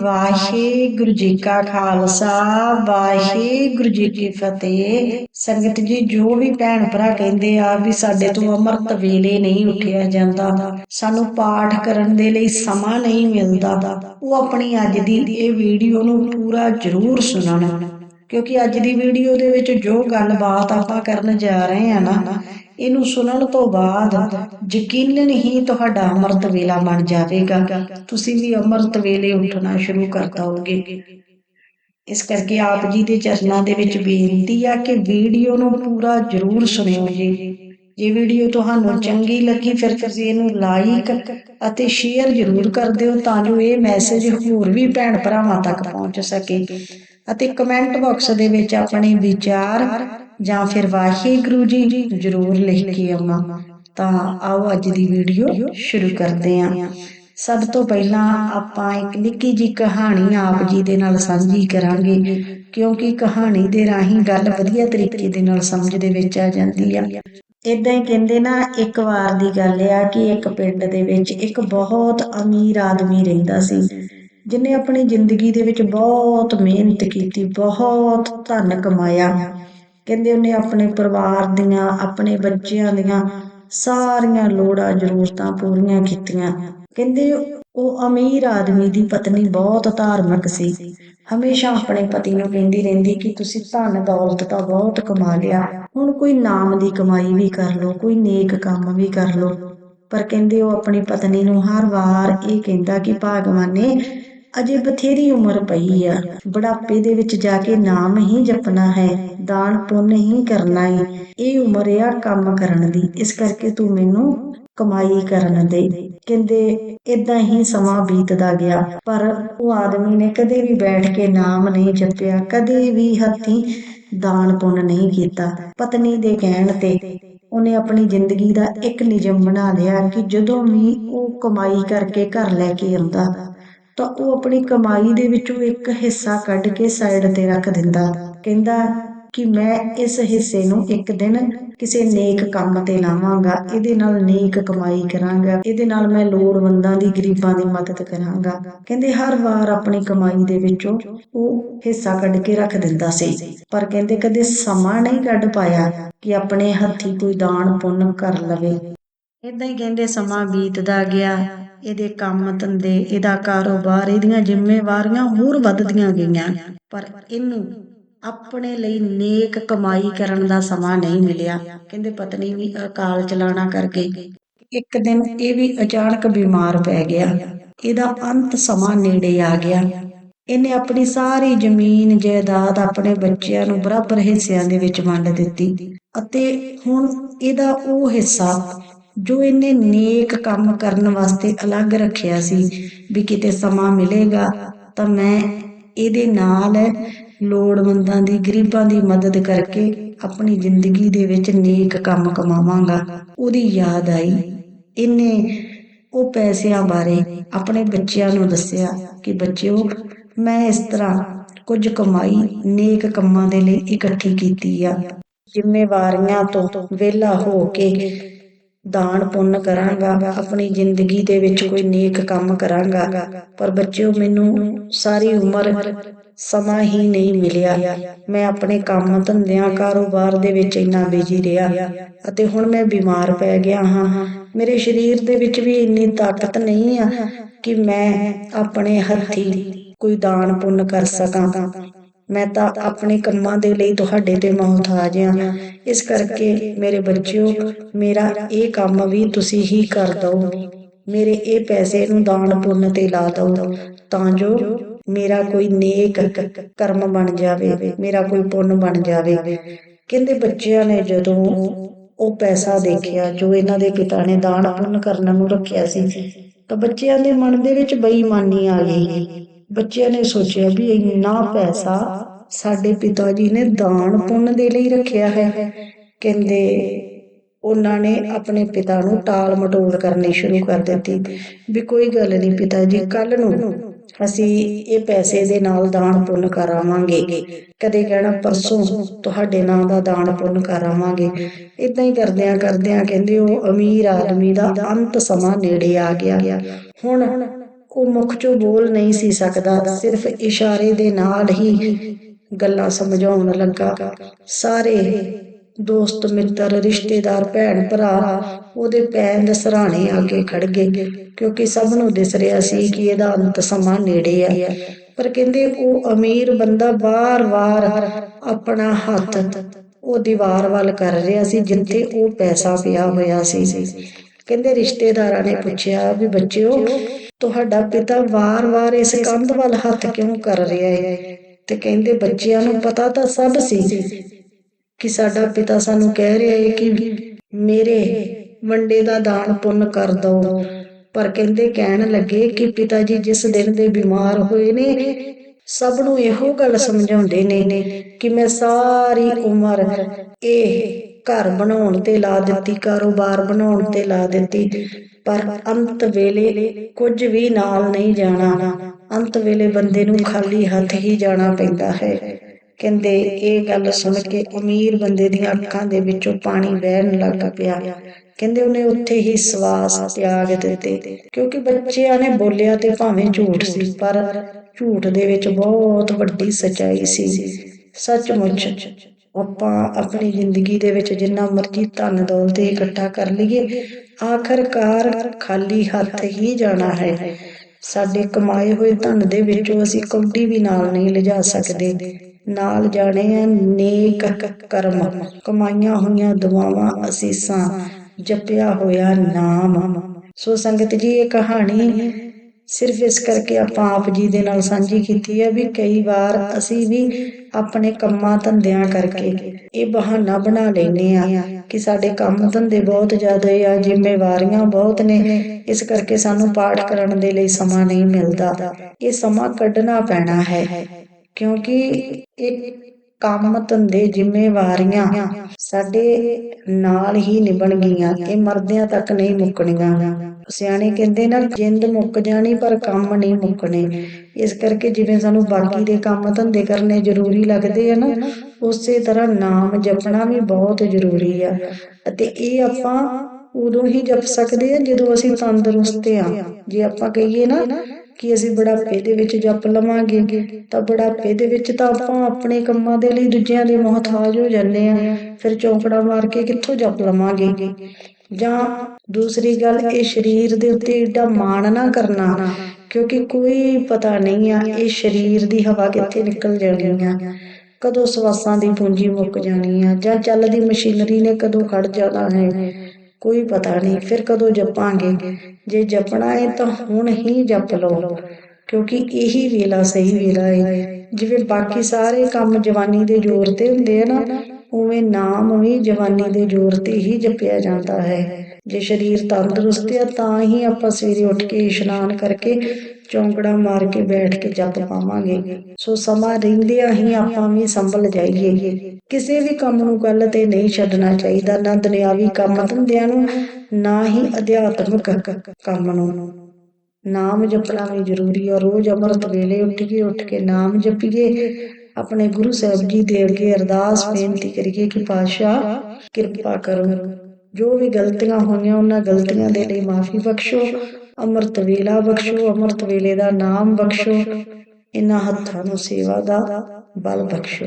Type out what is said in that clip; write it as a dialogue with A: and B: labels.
A: ਵਾਹਿਗੁਰੂ ਜੀ ਕਾ ਖਾਲਸਾ, ਵਾਹਿਗੁਰੂ ਜੀ ਕੀ ਫਤਿਹ। ਸੰਗਤ ਜੀ, ਜੋ ਵੀ ਭੈਣ ਭਰਾ ਕਹਿੰਦੇ ਆ ਵੀ ਸਾਡੇ ਤੋਂ ਅੰਮ੍ਰਿਤ ਵੇਲੇ ਨਹੀਂ ਉੱਠਿਆ ਜਾਂਦਾ, ਸਾਨੂੰ ਪਾਠ ਕਰਨ ਦੇ ਲਈ ਸਮਾਂ ਨਹੀਂ ਮਿਲਦਾ, ਉਹ ਆਪਣੀ ਅੱਜ ਦੀ ਇਹ ਵੀਡੀਓ ਨੂੰ ਪੂਰਾ ਜ਼ਰੂਰ ਸੁਣਨ। ਕਿਉਂਕਿ ਅੱਜ ਦੀ ਵੀਡੀਓ ਦੇ ਵਿੱਚ ਜੋ ਗੱਲਬਾਤ ਆਪਾਂ ਕਰਨ ਜਾ ਰਹੇ ਆ ਨਾ ਇਹਨੂੰ ਸੁਣਨ ਤੋਂ ਬਾਅਦ ਯਕੀਨਨ ਹੀ ਤੁਹਾਡਾ ਅੰਮ੍ਰਿਤ ਵੇਲਾ ਬਣ ਜਾਵੇਗਾ। ਤੁਸੀਂ ਵੀ ਅੰਮ੍ਰਿਤ ਵੇਲੇ ਉੱਠਣਾ ਸ਼ੁਰੂ ਕਰ ਦਿਓਗੇ। ਇਸ ਕਰਕੇ ਆਪ ਜੀ ਦੇ ਚਰਨਾਂ ਦੇ ਵਿੱਚ ਬੇਨਤੀ ਆ ਕਿ ਵੀਡੀਓ ਨੂੰ ਪੂਰਾ ਜ਼ਰੂਰ ਸੁਣਿਓ ਜੀ। ਜੇ ਵੀਡੀਓ ਤੁਹਾਨੂੰ ਚੰਗੀ ਲੱਗੀ, ਫਿਰ ਤੁਸੀਂ ਇਹਨੂੰ ਲਾਈਕ ਅਤੇ ਸ਼ੇਅਰ ਜ਼ਰੂਰ ਕਰ ਦਿਓ ਤਾਂ ਜੋ ਇਹ ਮੈਸੇਜ ਹੋਰ ਵੀ ਭੈਣ ਭਰਾਵਾਂ ਤੱਕ ਪਹੁੰਚ ਸਕੇ। ਅਤੇ ਕਮੈਂਟ ਬਾਕਸ ਦੇ ਵਿੱਚ ਆਪਣੇ ਵਿਚਾਰ ਜਾਂ ਫਿਰ ਵਾਹਿਗੁਰੂ ਜੀ ਜ਼ਰੂਰ ਲਿਖ ਕੇ ਆਉਣਾ, ਤਾਂ ਆਓ ਅੱਜ ਦੀ ਵੀਡੀਓ ਸ਼ੁਰੂ ਕਰਦੇ ਹਾਂ। ਸਭ ਤੋਂ ਪਹਿਲਾਂ ਆਪਾਂ ਇੱਕ ਨਿੱਕੀ ਜੀ ਕਹਾਣੀ ਆਪ ਜੀ ਦੇ ਨਾਲ ਸਾਂਝੀ ਕਰਾਂਗੇ, ਕਿਉਂਕਿ ਕਹਾਣੀ ਦੇ ਰਾਹੀਂ ਗੱਲ ਵਧੀਆ ਤਰੀਕੇ ਦੇ ਨਾਲ ਸਮਝ ਦੇ ਵਿੱਚ ਆ ਜਾਂਦੀ ਆ। ਇਦਾਂ ਹੀ ਕਹਿੰਦੇ ਨਾ, ਇੱਕ ਵਾਰ ਦੀ ਗੱਲ ਆ ਕਿ ਇੱਕ ਪਿੰਡ ਦੇ ਵਿੱਚ ਇੱਕ ਬਹੁਤ ਅਮੀਰ ਆਦਮੀ ਰਹਿੰਦਾ ਸੀ, ਜਿਨੇ ਆਪਣੀ ਜ਼ਿੰਦਗੀ ਦੇ ਵਿੱਚ ਬਹੁਤ ਮਿਹਨਤ ਕੀਤੀ, ਬਹੁਤ ਧਨ ਕਮਾਇਆ। ਕਹਿੰਦੇ ਉਹਨੇ ਆਪਣੇ ਪਰਿਵਾਰ ਦੀਆਂ, ਆਪਣੇ ਬੱਚਿਆਂ ਦੀਆਂ ਸਾਰੀਆਂ ਲੋੜਾਂ, ਜ਼ਰੂਰਤਾਂ ਪੂਰੀਆਂ ਕੀਤੀਆਂ। ਕਹਿੰਦੇ ਉਹ ਅਮੀਰ ਆਦਮੀ ਦੀ ਪਤਨੀ ਬਹੁਤ ਧਾਰਮਿਕ ਸੀ। ਹਮੇਸ਼ਾ ਆਪਣੇ ਪਤੀ ਨੂੰ ਕਹਿੰਦੀ ਰਹਿੰਦੀ ਕਿ ਤੁਸੀਂ ਧਨ ਦੌਲਤ ਤਾਂ ਬਹੁਤ ਕਮਾ ਲਿਆ। ਹੁਣ ਕੋਈ ਨਾਮ ਦੀ ਕਮਾਈ ਵੀ ਕਰ ਲਓ, ਕੋਈ ਨੇਕ ਕੰਮ ਵੀ ਕਰ ਲਓ। ਪਰ ਕਹਿੰਦੇ ਉਹ ਆਪਣੀ ਪਤਨੀ ਨੂੰ ਹਰ ਵਾਰ ਇਹ ਕਹਿੰਦਾ ਕਿ ਭਾਗਵਾਨੇ ਅਜੇ ਬਥੇਰੀ ਉਮਰ ਪਈ ਆ। ਬੁਢਾਪੇ ਦੇ ਵਿੱਚ ਜਾ ਕੇ ਨਾਮ ਹੀ ਜਪਣਾ ਹੈ, ਦਾਨ ਪੁੰਨ ਹੀ ਕਰਨਾ ਹੈ ਇਹ ਉਮਰ ਆ ਕੰਮ ਕਰਨ ਦੀ। ਇਸ ਕਰਕੇ ਤੂੰ ਮੈਨੂੰ ਕਮਾਈ ਕਰਨ ਦੇ। ਕਹਿੰਦੇ ਇਦਾਂ ਹੀ ਸਮਾਂ ਬੀਤਦਾ ਗਿਆ। ਪਰ ਉਹ ਆਦਮੀ ਨੇ ਕਦੇ ਵੀ ਬੈਠ ਕੇ ਨਾਮ ਨਹੀਂ ਜਪਿਆ, ਕਦੇ ਵੀ ਹੱਥੀ ਦਾਨ ਪੁੰਨ ਨਹੀਂ ਕੀਤਾ। ਪਤਨੀ ਦੇ ਕਹਿਣ ਤੇ ਉਹਨੇ ਆਪਣੀ ਜ਼ਿੰਦਗੀ ਦਾ ਇੱਕ ਨਿਯਮ ਬਣਾ ਲਿਆ ਕਿ ਜਦੋਂ ਵੀ ਉਹ ਕਮਾਈ ਕਰਕੇ ਘਰ ਲੈ ਕੇ ਆਉਂਦਾ ਤਾਂ ਉਹ ਆਪਣੀ ਕਮਾਈ ਦੇ ਵਿੱਚੋਂ ਇੱਕ ਹਿੱਸਾ ਕੱਢ ਕੇ ਸਾਈਡ ਤੇ ਰੱਖ ਦਿੰਦਾ। ਕਹਿੰਦਾ ਕਿ ਮੈਂ ਇਸ ਹਿੱਸੇ ਨੂੰ ਇੱਕ ਦਿਨ ਕਿਸੇ ਨੇਕ ਕੰਮ ਤੇ ਲਾਵਾਂਗਾ। ਇਹਦੇ ਨਾਲ ਨੇਕ ਕਮਾਈ ਕਰਾਂਗਾ। ਇਹਦੇ ਨਾਲ ਮੈਂ ਲੋੜਵੰਦਾਂ ਦੀ, ਗਰੀਬਾਂ ਦੀ ਮਦਦ ਕਰਾਂਗਾ। ਕਹਿੰਦੇ ਹਰ ਵਾਰ ਆਪਣੀ ਕਮਾਈ ਦੇ ਵਿੱਚੋਂ ਉਹ ਹਿੱਸਾ ਕੱਢ ਕੇ ਰੱਖ ਦਿੰਦਾ ਸੀ। ਪਰ ਕਹਿੰਦੇ ਕਦੇ ਸਮਾਂ ਨਹੀਂ ਕੱਢ ਪਾਇਆ ਕਿ ਆਪਣੇ ਹੱਥੀ ਕੋਈ ਦਾਨ ਪੁੰਨ ਕਰ ਲਵੇ। ਇਦਾਂ ਹੀ ਕਹਿੰਦੇ ਸਮਾਂ ਬੀਤਦਾ ਗਿਆ। ਇਹਦੇ ਕੰਮ ਧੰਦੇ, ਇਹਦਾ ਕਾਰੋਬਾਰ, ਇਹਦੀਆਂ ਜ਼ਿੰਮੇਵਾਰੀਆਂ ਹੋਰ ਵੱਧਦੀਆਂ ਗਈਆਂ। ਪਰ ਇਹਨੂੰ ਆਪਣੇ ਲਈ ਨੇਕ ਕਮਾਈ ਕਰਨ ਦਾ ਸਮਾਂ ਨਹੀਂ ਮਿਲਿਆ। ਕਹਿੰਦੇ ਪਤਨੀ ਵੀ ਅਕਾਲ ਚਲਾਣਾ ਕਰ ਇੱਕ ਦਿਨ ਇਹ ਵੀ ਅਚਾਨਕ ਬਿਮਾਰ ਪੈ ਗਿਆ। ਇਹਦਾ ਅੰਤ ਸਮਾਂ ਨੇੜੇ ਆ ਗਿਆ। ਇਹਨੇ ਆਪਣੀ ਸਾਰੀ ਜ਼ਮੀਨ, ਜਾਇਦਾਦ ਆਪਣੇ ਬੱਚਿਆਂ ਨੂੰ ਬਰਾਬਰ ਹਿੱਸਿਆਂ ਦੇ ਵਿੱਚ ਵੰਡ ਦਿੱਤੀ ਅਤੇ ਹੁਣ ਇਹਦਾ ਉਹ ਹਿੱਸਾ ਜੋ ਇਹਨੇ ਨੇਕ ਕੰਮ ਕਰਨ ਵਾਸਤੇ ਅਲੱਗ ਰੱਖਿਆ ਸੀ, ਵੀ ਕਿਤੇ ਸਮਾਂ ਮਿਲੇਗਾ ਤਾਂ ਮੈਂ ਇਹਦੇ ਨਾਲ ਲੋੜਵੰਦਾਂ ਦੀ, ਗਰੀਬਾਂ ਦੀ ਮਦਦ ਕਰਕੇ ਆਪਣੀ ਜ਼ਿੰਦਗੀ ਦੇ ਵਿੱਚ ਨੇਕ ਕੰਮ ਕਮਾਵਾਂਗਾ। ਉਹਦੀ ਯਾਦ ਆਈ। ਇਹਨੇ ਉਹ ਪੈਸਿਆਂ ਬਾਰੇ ਆਪਣੇ ਬੱਚਿਆਂ ਨੂੰ ਦੱਸਿਆ ਕਿ ਬੱਚਿਓ, ਮੈਂ ਇਸ ਤਰ੍ਹਾਂ ਕੁਝ ਕਮਾਈ, ਨੇਕ ਕੰਮਾਂ ਦੇ ਲਈ ਇਕੱਠੀ ਕੀਤੀ ਆ। ਜ਼ਿੰਮੇਵਾਰੀਆਂ ਤੋਂ ਵਿਹਲਾ ਹੋ ਕੇ ਦਾਨ ਪੁੰਨ ਕਰਾਂਗਾ, ਆਪਣੀ ਜ਼ਿੰਦਗੀ ਦੇ ਵਿੱਚ ਕੋਈ ਨੇਕ ਕੰਮ ਕਰਾਂਗਾ। ਪਰ ਬੱਚਿਓ, ਮੈਨੂੰ ਸਾਰੀ ਉਮਰ ਸਮਾਂ ਹੀ ਨਹੀਂ ਮਿਲਿਆ। ਮੈਂ ਆਪਣੇ ਕੰਮ ਧੰਦਿਆਂ ਕਾਰੋਬਾਰ ਦੇ ਵਿੱਚ ਇੰਨਾ ਬਿਜ਼ੀ ਰਿਹਾ ਅਤੇ ਹੁਣ ਮੈਂ ਬਿਮਾਰ ਪੈ ਗਿਆ ਹਾਂ। ਮੇਰੇ ਸਰੀਰ ਦੇ ਵਿੱਚ ਵੀ ਇੰਨੀ ਤਾਕਤ ਨਹੀਂ ਆ ਕਿ ਮੈਂ ਆਪਣੇ ਹੱਥੀ ਕੋਈ ਦਾਨ ਪੁੰਨ ਕਰ ਸਕਾਂ। ਮੈਂ ਤਾਂ ਆਪਣੇ ਕੰਮਾਂ ਦੇ ਲਈ ਤੁਹਾਡੇ ਤੇ ਮੁਹਤਾਜ ਆ ਇਸ ਕਰਕੇ ਮੇਰੇ ਬੱਚਿਓ, ਮੇਰਾ ਇਹ ਕੰਮ ਵੀ ਤੁਸੀਂ ਹੀ ਕਰ ਦਿਓ। ਮੇਰੇ ਇਹ ਪੈਸੇ ਨੂੰ ਦਾਨ ਪੁੰਨ ਤੇ ਲਾ ਦਿਓ ਤਾਂ ਜੋ ਮੇਰਾ ਕੋਈ ਨੇਕ ਕਰਮ ਬਣ ਜਾਵੇ, ਮੇਰਾ ਕੋਈ ਪੁੰਨ ਬਣ ਜਾਵੇ। ਕਹਿੰਦੇ ਬੱਚਿਆਂ ਨੇ ਜਦੋਂ ਉਹ ਪੈਸਾ ਦੇਖਿਆ, ਜੋ ਇਹਨਾਂ ਦੇ ਪਿਤਾ ਨੇ ਦਾਨ ਪੁੰਨ ਕਰਨ ਨੂੰ ਰੱਖਿਆ ਸੀ, ਤਾਂ ਬੱਚਿਆਂ ਦੇ ਮਨ ਦੇ ਵਿੱਚ ਬੇਈਮਾਨੀ ਆ ਗਈ। ਬੱਚਿਆਂ ਨੇ ਸੋਚਿਆ ਵੀ ਇੰਨਾ ਪੈਸਾ ਸਾਡੇ ਪਿਤਾ ਜੀ ਨੇ ਦਾਨ ਪੁੰਨ ਦੇ ਲਈ ਰੱਖਿਆ ਹੈ। ਕਹਿੰਦੇ ਉਹਨਾਂ ਨੇ ਆਪਣੇ ਪਿਤਾ ਨੂੰ ਟਾਲ ਮਟੋਲ ਕਰਨੀ ਸ਼ੁਰੂ ਕਰ ਦਿੱਤੀ ਵੀ ਕੋਈ ਗੱਲ ਨਹੀਂ ਪਿਤਾ ਜੀ ਕੱਲ ਨੂੰ ਅਸੀਂ ਇਹ ਪੈਸੇ ਦੇ ਨਾਲ ਦਾਨ ਪੁੰਨ ਕਰਾਵਾਂਗੇ ਕਦੇ ਕਹਿਣਾ, ਪਰਸੋਂ ਤੁਹਾਡੇ ਨਾਂ ਦਾ ਦਾਨ ਪੁੰਨ ਕਰਾਵਾਂਗੇ ਇਦਾਂ ਹੀ ਕਰਦਿਆਂ ਕਰਦਿਆਂ ਕਹਿੰਦੇ ਉਹ ਅਮੀਰ ਆਦਮੀ ਦਾ ਅੰਤ ਸਮਾਂ ਨੇੜੇ ਆ ਗਿਆ। ਹੁਣ ਉਹ ਮੁਖ ਚੋਂ ਬੋਲ ਨਹੀਂ ਸੀ ਸਕਦਾ, ਸਿਰਫ ਇਸ਼ਾਰੇ ਦੇ ਨਾਲ ਹੀ ਗੱਲਾਂ ਸਮਝਾਉਣ ਲੱਗਾ। ਸਾਰੇ ਦੋਸਤ, ਮਿੱਤਰ, ਰਿਸ਼ਤੇਦਾਰ, ਭੈਣ, ਭਰਾ ਉਹਦੇ ਪੈਰ ਦੇ ਸਰਾਣੇ ਆ ਕੇ ਖੜ ਗਏ, ਕਿਉਂਕਿ ਸਭ ਨੂੰ ਦਿਸ ਰਿਹਾ ਸੀ ਕਿ ਇਹਦਾ ਅੰਤ ਸਮਾਂ ਨੇੜੇ ਆ। ਪਰ ਕਹਿੰਦੇ ਉਹ ਅਮੀਰ ਬੰਦਾ ਵਾਰ-ਵਾਰ ਆਪਣਾ ਹੱਥ ਉਹ ਦੀਵਾਰ ਵੱਲ ਕਰ ਰਿਹਾ ਸੀ, ਜਿੱਥੇ ਉਹ ਪੈਸਾ ਪਿਆ ਹੋਇਆ ਸੀ। ਕਹਿੰਦੇ ਰਿਸ਼ਤੇਦਾਰਾਂ ਨੇ ਪੁੱਛਿਆ ਵੀ ਬੱਚਿਓ, ਤੁਹਾਡਾ ਪਿਤਾ ਵਾਰ-ਵਾਰ ਇਸ ਕੰਧ ਵੱਲ ਹੱਥ ਕਿਉਂ ਕਰ ਰਿਹਾ ਹੈ? ਤੇ ਕਹਿੰਦੇ ਬੱਚਿਆਂ ਨੂੰ ਪਤਾ ਤਾਂ ਸਭ ਸੀ ਕਿ ਸਾਡਾ ਪਿਤਾ ਸਾਨੂੰ ਕਹਿ ਰਿਹਾ ਹੈ ਕਿ ਮੇਰੇ ਵੰਡੇ ਦਾ ਦਾਨ ਪੁੰਨ ਕਰ ਦੋ। ਪਰ ਕਹਿੰਦੇ ਕਹਿਣ ਲੱਗੇ ਕਿ ਪਿਤਾ ਜੀ ਜਿਸ ਦਿਨ ਦੇ ਬਿਮਾਰ ਹੋਏ ਨੇ, ਸਭ ਨੂੰ ਇਹੋ ਗੱਲ ਸਮਝਾਉਂਦੇ ਨੇ ਕਿ ਮੈਂ ਸਾਰੀ ਉਮਰ ਇਹ ਘਰ ਬਣਾਉਣ ਤੇ ਲਾ ਦਿੱਤੀ, ਕਾਰੋਬਾਰ ਬਣਾਉਣ ਤੇ ਲਾ ਦਿੱਤੀ। ਪਰ ਅੰਤ ਵੇਲੇ ਕੁਝ ਵੀ ਨਾਲ ਨਹੀਂ ਜਾਣਾ। ਅੰਤ ਵੇਲੇ ਬੰਦੇ ਨੂੰ ਖਾਲੀ ਹੱਥ ਹੀ ਜਾਣਾ ਪੈਂਦਾ ਹੈ। ਕਹਿੰਦੇ ਇਹ ਗੱਲ ਸੁਣ ਕੇ ਅਮੀਰ ਬੰਦੇ ਦੀਆਂ ਅੱਖਾਂ ਦੇ ਵਿੱਚੋਂ ਪਾਣੀ ਵਹਿਣ ਲੱਗ ਪਿਆ। ਕਹਿੰਦੇ ਉਹਨੇ ਉੱਥੇ ਹੀ ਸਵਾਸ ਤਿਆਗ ਦਿੱਤੇ। ਕਿਉਂਕਿ ਬੱਚਿਆਂ ਨੇ ਬੋਲਿਆ ਤੇ ਭਾਵੇਂ ਝੂਠ ਸੀ, ਪਰ ਝੂਠ ਦੇ ਵਿੱਚ ਬਹੁਤ ਵੱਡੀ ਸਚਾਈ ਸੀ। ਸੱਚਮੁੱਚ ਆਪਾਂ ਆਪਣੀ ਜ਼ਿੰਦਗੀ ਦੇ ਵਿੱਚ ਜਿੰਨਾ ਮਰਜ਼ੀ ਧਨ ਦੌਲਤ ਇਕੱਠਾ ਕਰ ਲਈਏ, ਆਖਰਕਾਰ ਖਾਲੀ ਹੱਥ ਹੀ ਜਾਣਾ ਹੈ। ਸਾਡੇ ਕਮਾਏ ਹੋਏ ਧਨ ਦੇ ਵਿੱਚੋਂ ਅਸੀਂ ਕੌਡੀ ਵੀ ਨਾਲ ਨਹੀਂ ਲਿਜਾ ਸਕਦੇ। ਨਾਲ ਜਾਣੇ ਆ ਨੇਕ ਕਰਮ। ਕਮਾਈਆਂ ਹੋਈਆਂ ਦੁਆਵਾਂ ਅਸੀਸਾਂ, ਜਪਿਆ ਹੋਇਆ ਨਾਮ। ਸੋ ਸੰਗਤ ਜੀ, ਇਹ ਕਹਾਣੀ ਸਿਰਫ ਇਸ ਕਰਕੇ ਆਪਾਂ ਆਪ ਜੀ ਦੇ ਨਾਲ ਸਾਂਝੀ ਕੀਤੀ ਹੈ ਵੀ ਕਈ ਵਾਰ ਅਸੀਂ ਵੀ ਆਪਣੇ ਕੰਮਾਂ ਧੰਦਿਆਂ ਕਰਕੇ ਇਹ ਬਹਾਨਾ ਬਣਾ ਲੈਨੇ ਆ ਕਿ ਸਾਡੇ ਕੰਮ ਧੰਦੇ ਬਹੁਤ ਜ਼ਿਆਦਾ ਆ, ਜ਼ਿੰਮੇਵਾਰੀਆਂ ਬਹੁਤ ਨੇ। ਇਸ ਕਰਕੇ ਸਾਨੂੰ ਪਾਠ ਕਰਨ ਦੇ ਲਈ ਸਮਾਂ ਨਹੀਂ ਮਿਲਦਾ। ਇਹ ਸਮਾਂ ਕੱਢਣਾ ਪੈਣਾ ਹੈ। ਕਿਉਂਕਿ ਇਹ ਕੰਮ ਧੰਦੇ ਜ਼ਿੰਮੇਵਾਰੀਆਂ ਸਾਡੇ ਨਾਲ ਹੀ ਨਿਭਣ ਗਈਆਂ, ਇਹ ਮਰਦਿਆਂ ਤੱਕ ਨਹੀਂ ਮੁੱਕਣੀਆਂ। ਸਿਆਣੇ ਕਹਿੰਦੇ ਨਾ, ਜਿੰਦ ਮੁੱਕ ਜਾਣੀ ਪਰ ਕੰਮ ਨਹੀਂ ਮੁੱਕਣੇ। ਇਸ ਕਰਕੇ ਜਿਵੇਂ ਸਾਨੂੰ ਬਾਕੀ ਦੇ ਕੰਮ ਧੰਦੇ ਕਰਨੇ ਜ਼ਰੂਰੀ ਲੱਗਦੇ ਆ ਨਾ, ਉਸੇ ਤਰ੍ਹਾਂ ਨਾਮ ਜਪਣਾ ਵੀ ਬਹੁਤ ਜ਼ਰੂਰੀ ਆ। ਅਤੇ ਇਹ ਆਪਾਂ ਉਦੋਂ ਹੀ ਜਪ ਸਕਦੇ ਆ ਜਦੋਂ ਅਸੀਂ ਤੰਦਰੁਸਤ ਆ। ਜੇ ਆਪਾਂ ਕਹੀਏ ਨਾ ਕਿ ਅਸੀਂ ਬੁਢਾਪੇ ਦੇ ਵਿੱਚ ਜਪ ਲਵਾਂਗੇ, ਤਾਂ ਬੁਢਾਪੇ ਦੇ ਵਿੱਚ ਤਾਂ ਆਪਾਂ ਆਪਣੇ ਕੰਮਾਂ ਦੇ ਲਈ ਦੂਜਿਆਂ ਦੇ ਮੁਹਤਾਜ ਹੋ ਜਾਂਦੇ ਆ ਫਿਰ ਚੌਂਕੜਾ ਮਾਰ ਕੇ ਕਿੱਥੋਂ ਜਪ ਲਵਾਂਗੇ? ਜਾਂ ਦੂਸਰੀ ਗੱਲ, ਇਹ ਸਰੀਰ ਦੇ ਉੱਤੇ ਏਡਾ ਮਾਣ ਨਾ ਕਰਨਾ, ਕਿਉਂਕਿ ਕੋਈ ਪਤਾ ਨਹੀਂ ਆ ਇਹ ਸਰੀਰ ਦੀ ਹਵਾ ਕਿੱਥੇ ਨਿਕਲ ਜਾਣੀ ਆ। ਕਦੋਂ ਸਵਾਸਾਂ ਦੀ ਪੂੰਜੀ ਮੁੱਕ ਜਾਣੀ ਆ, ਜਾਂ ਚੱਲਦੀ ਮਸ਼ੀਨਰੀ ਨੇ ਕਦੋਂ ਖੜ ਜਾਣਾ ਹੈ। ਕੋਈ ਪਤਾ ਨਹੀਂ ਫਿਰ ਕਦੋਂ ਜਪਾਂਗੇ। ਜੇ ਜਪਣਾ ਹੈ ਤਾਂ ਹੁਣ ਹੀ ਜਪ ਲਓ, ਕਿਉਂਕਿ ਇਹੀ ਵੇਲਾ ਸਹੀ ਵੇਲਾ ਹੈ ਜਿਵੇਂ ਬਾਕੀ ਸਾਰੇ ਕੰਮ ਜਵਾਨੀ ਦੇ ਜ਼ੋਰ ਤੇ ਹੁੰਦੇ ਆ ਨਾ, ਉਵੇਂ ਨਾਮ ਵੀ ਜਵਾਨੀ ਦੇ ਜ਼ੋਰ ਤੇ ਹੀ ਜਪਿਆ ਜਾਂਦਾ ਹੈ। ਜੇ ਸਰੀਰ ਤੰਦਰੁਸਤ ਹੈ ਤਾਂ ਹੀ ਆਪਾਂ ਸਵੇਰੇ ਉੱਠ ਕੇ ਇਸ਼ਨਾਨ ਕਰਕੇ ਚੌਂਕੜਾ ਮਾਰ ਕੇ ਬੈਠ ਕੇ ਜਪ ਪਾਵਾਂਗੇ। ਸੋ ਸਮਾਂ ਰਹਿੰਦਿਆਂ ਹੀ ਆਪਾਂ ਵੀ ਸੰਭਲ ਜਾਈਏ। ਕਿਸੇ ਵੀ ਕੰਮ ਨੂੰ ਗੱਲ ਤੇ ਨਹੀਂ ਛੱਡਣਾ ਚਾਹੀਦਾ। ਨਾ ਦੁਨਿਆਵੀ ਕੰਮ ਧੰਦਿਆਂ ਨੂੰ, ਨਾ ਹੀ ਅਧਿਆਤਮਿਕ ਕੰਮ ਨੂੰ। ਨਾਮ ਜਪਣਾ ਵੀ ਜ਼ਰੂਰੀ ਹੈ ਰੋਜ਼ ਅੰਮ੍ਰਿਤ ਵੇਲੇ ਉੱਠ ਕੇ ਉੱਠ ਕੇ ਨਾਮ ਜਪੀਏ। ਆਪਣੇ ਗੁਰੂ ਸਾਹਿਬ ਜੀ ਦੇ ਅੱਗੇ ਅਰਦਾਸ ਬੇਨਤੀ ਕਰੀਏ ਕਿ ਪਾਤਸ਼ਾਹ, ਕਿਰਪਾ ਕਰੋ। ਜੋ ਵੀ ਗਲਤੀਆਂ ਹੋਈਆਂ, ਉਹਨਾਂ ਗਲਤੀਆਂ ਦੇ ਲਈ ਮਾਫੀ ਬਖਸ਼ੋ। ਅੰਮ੍ਰਿਤ ਵੇਲਾ ਬਖਸ਼ੋ, ਅੰਮ੍ਰਿਤ ਵੇਲੇ ਦਾ ਨਾਮ ਬਖਸ਼ੋ। ਇਹਨਾਂ ਹੱਥਾਂ ਨੂੰ ਸੇਵਾ ਦਾ ਬਲ ਬਖਸ਼ੋ।